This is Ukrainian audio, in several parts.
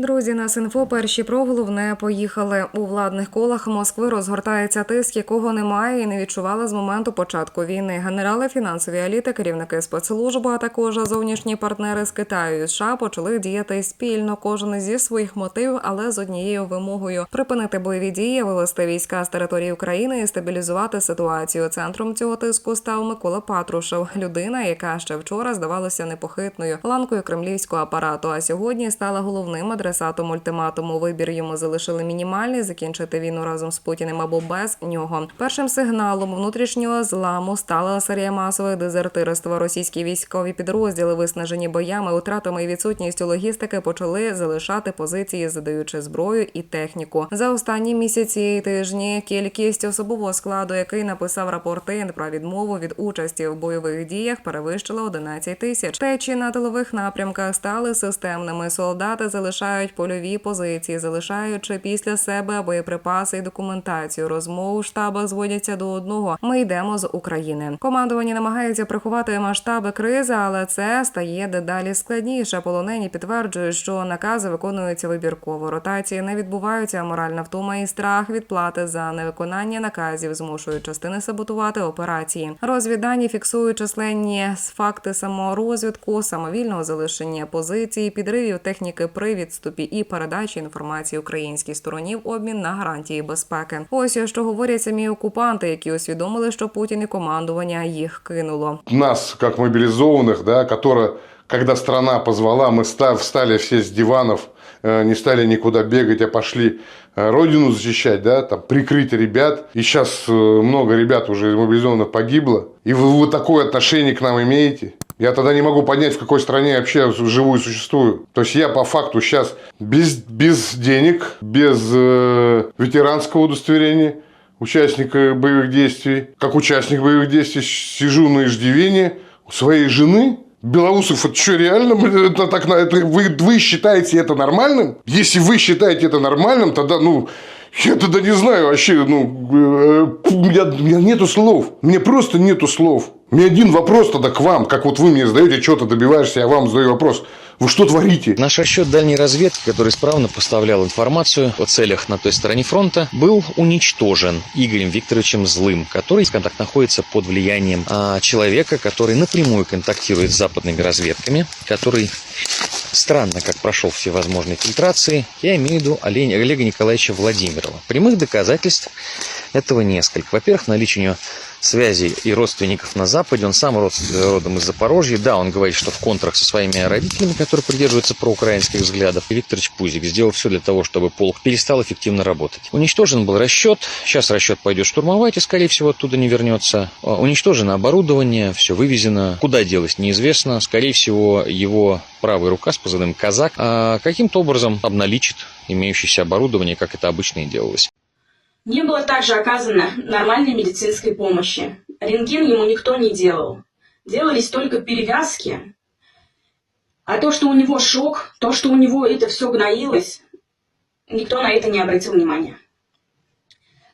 Друзі, на Синфо перші про головне поїхали. У владних колах Москви розгортається тиск, якого немає і не відчувала з моменту початку війни. Генерали, фінансові еліти, керівники спецслужб, а також зовнішні партнери з Китаю і США почали діяти спільно. Кожен зі своїх мотивів, але з однією вимогою припинити бойові дії, вивести війська з території України і стабілізувати ситуацію. Центром цього тиску став Микола Патрушев, людина, яка ще вчора здавалася непохитною ланкою кремлівського апарату. А сьогодні стала головним адресатом ультиматуму. Вибір йому залишили мінімальний закінчити війну разом з Путіним або без нього. Першим сигналом внутрішнього зламу стала серія масових дезертирства. Російські військові підрозділи, виснажені боями, утратами і відсутністю логістики, почали залишати позиції, задаючи зброю і техніку. За останні місяці і тижні кількість особового складу, який написав рапорти про відмову від участі в бойових діях, перевищила 11 тисяч. Течі на тилових напрямках стали системними. Солдати залишають польові позиції, залишаючи після себе боєприпаси і документацію. Розмови у штабах зводяться до одного: ми йдемо з України. Командування намагається приховати масштаби кризи, але це стає дедалі складніше. Полонені підтверджують, що накази виконуються вибірково. Ротації не відбуваються. Моральна втома і страх відплати за невиконання наказів змушують частини саботувати операції. Розвіддані фіксують численні факти саморозвідку, самовільного залишення позиції, підривів техніки при відступі і передачі інформації українській стороні в обмін на гарантії безпеки. Ось що говорять самі окупанти, які усвідомили, що Путін і командування їх кинуло. нас, как мобилизованных, да, которые, когда страна позвала, мы ста- встали все с диванов, э, не стали никуда бегать, а пошли э, родину защищать, да, там, прикрыть ребят. И сейчас э, много ребят уже мобилизованных погибло. И вы, вы такое отношение к нам имеете? Я тогда не могу понять, в какой стране я вообще живу и существую. То есть я по факту сейчас без, без денег, без э, ветеранского удостоверения, участника боевых действий. Как участник боевых действий сижу на иждивении у своей жены. Белоусов, это что, реально? Это так, это, вы, вы считаете это нормальным? Если вы считаете это нормальным, тогда, ну, я тогда не знаю вообще, ну, э, у, меня, у меня нету слов. Мне просто нету слов. У меня один вопрос тогда к вам, как вот вы мне задаете, что-то добиваешься, я вам задаю вопрос. Вы что творите? Наш расчет дальней разведки, который исправно поставлял информацию о целях на той стороне фронта, был уничтожен Игорем Викторовичем Злым, который, скажем так, находится под влиянием а, человека, который напрямую контактирует с западными разведками, который странно как прошел все возможные фильтрации. Я имею в виду Олег- Олега Николаевича Владимирова. Прямых доказательств этого несколько. Во-первых, наличие у него связей и родственников на Западе. Он сам род- родом из Запорожья. Да, он говорит, что в контрах со своими родителями, которые придерживаются проукраинских взглядов. Викторович Пузик сделал все для того, чтобы полк перестал эффективно работать. Уничтожен был расчет. Сейчас расчет пойдет штурмовать и, скорее всего, оттуда не вернется. А, Уничтожено оборудование, все вывезено. Куда делось, неизвестно. Скорее всего, его правая рука с позывным «Казак» а, каким-то образом обналичит имеющееся оборудование, как это обычно и делалось. Не было также оказано нормальной медицинской помощи. Рентген ему никто не делал. Делались только перевязки. А то, что у него шок, то, что у него это все гноилось, никто на это не обратил внимания.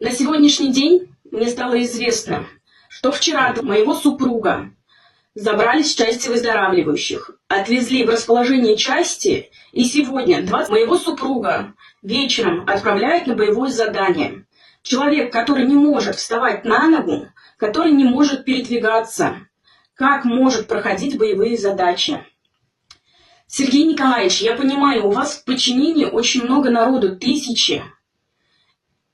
На сегодняшний день мне стало известно, что вчера моего супруга забрали с части выздоравливающих, отвезли в расположение части, и сегодня 20 моего супруга вечером отправляют на боевое задание. Человек, который не может вставать на ногу, который не может передвигаться, как может проходить боевые задачи? Сергей Николаевич, я понимаю, у вас в подчинении очень много народу, тысячи.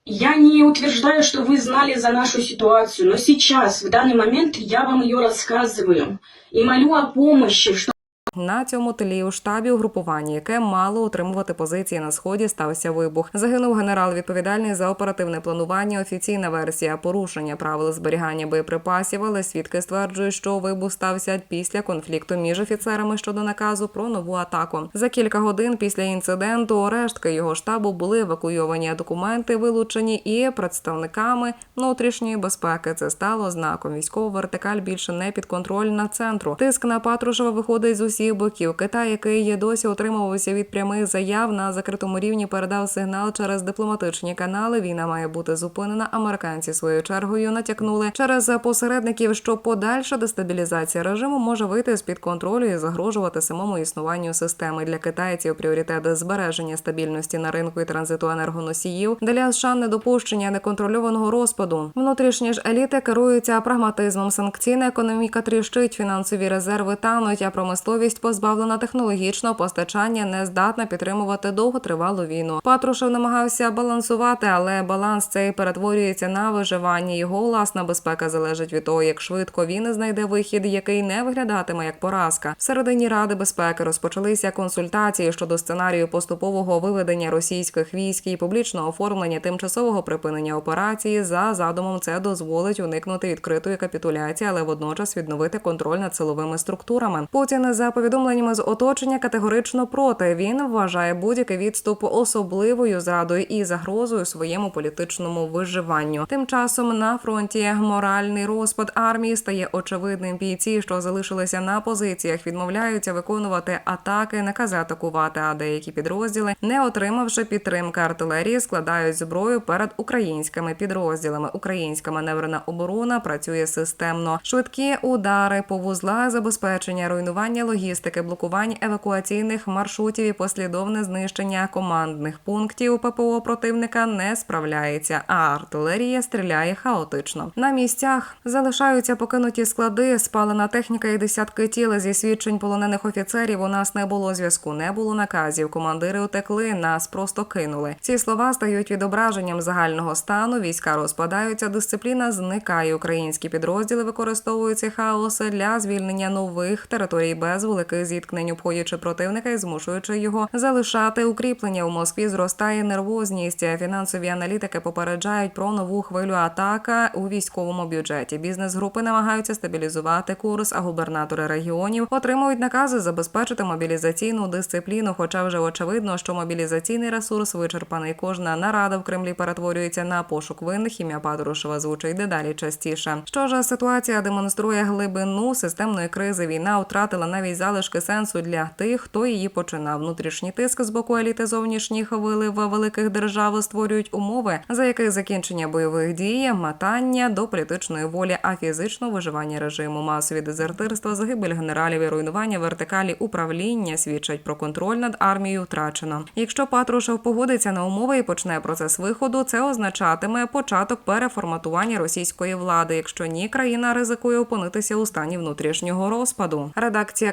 Я не утверждаю, что вы знали за нашу ситуацию, но сейчас, в данный момент, я вам ее рассказываю и молю о помощи, что На цьому тлі у штабі угрупування, яке мало утримувати позиції на сході, стався вибух. Загинув генерал, відповідальний за оперативне планування. Офіційна версія порушення правил зберігання боєприпасів, але свідки стверджують, що вибух стався після конфлікту між офіцерами щодо наказу про нову атаку. За кілька годин після інциденту рештки його штабу були евакуйовані, документи вилучені і представниками внутрішньої безпеки. Це стало знаком. Військова вертикаль більше не підконтрольна центру. Тиск на Патрушева виходить з усіх усіх боків. Китай, який є досі утримувався від прямих заяв на закритому рівні, передав сигнал через дипломатичні канали. Війна має бути зупинена. Американці своєю чергою натякнули через посередників, що подальша дестабілізація режиму може вийти з під контролю і загрожувати самому існуванню системи для китайців. Пріоритет збереження стабільності на ринку і транзиту енергоносіїв для США недопущення неконтрольованого розпаду. Внутрішні ж еліти керуються прагматизмом. Санкційна економіка тріщить, фінансові резерви тануть, а промисловість позбавлена технологічного постачання, не здатна підтримувати довготривалу війну. Патрушев намагався балансувати, але баланс цей перетворюється на виживання. Його власна безпека залежить від того, як швидко він знайде вихід, який не виглядатиме як поразка. В середині Ради безпеки розпочалися консультації щодо сценарію поступового виведення російських військ і публічного оформлення тимчасового припинення операції. За задумом це дозволить уникнути відкритої капітуляції, але водночас відновити контроль над силовими структурами. Путін за повідомленнями з оточення категорично проти. Він вважає будь-який відступ особливою зрадою і загрозою своєму політичному виживанню. Тим часом на фронті моральний розпад армії стає очевидним. Бійці, що залишилися на позиціях, відмовляються виконувати атаки, накази атакувати. А деякі підрозділи, не отримавши підтримки артилерії, складають зброю перед українськими підрозділами. Українська маневрена оборона працює системно. Швидкі удари по вузлах забезпечення, руйнування логістики, блокування евакуаційних маршрутів і послідовне знищення командних пунктів ППО противника не справляється, а артилерія стріляє хаотично. На місцях залишаються покинуті склади, спалена техніка і десятки тіл зі свідчень полонених офіцерів. У нас не було зв'язку, не було наказів. Командири утекли, нас просто кинули. Ці слова стають відображенням загального стану. Війська розпадаються, дисципліна зникає. Українські підрозділи використовують ці хаоси для звільнення нових територій без великих зіткнень, обходячи противника і змушуючи його залишати укріплення. У Москві зростає нервозність. Фінансові аналітики попереджають про нову хвилю атака у військовому бюджеті. Бізнес-групи намагаються стабілізувати курс, а губернатори регіонів отримують накази забезпечити мобілізаційну дисципліну. Хоча вже очевидно, що мобілізаційний ресурс вичерпаний. Кожна нарада в Кремлі перетворюється на пошук винних. Ім'я Патрушева звучить дедалі частіше. Що ж ситуація демонструє глибину системної кризи. Війна втратила навіть залишки сенсу для тих, хто її починав. Внутрішній тиск з боку еліти зовнішніх вилив великих держав створюють умови, за яких закінчення бойових дій, матання до політичної волі, а фізично виживання режиму, масові дезертирства, загибель генералів і руйнування вертикалі управління свідчать про контроль над армією втрачено. Якщо Патрушев погодиться на умови і почне процес виходу, це означатиме початок переформатування російської влади. Якщо ні, країна ризикує опинитися у стані внутрішнього розпаду. Редакція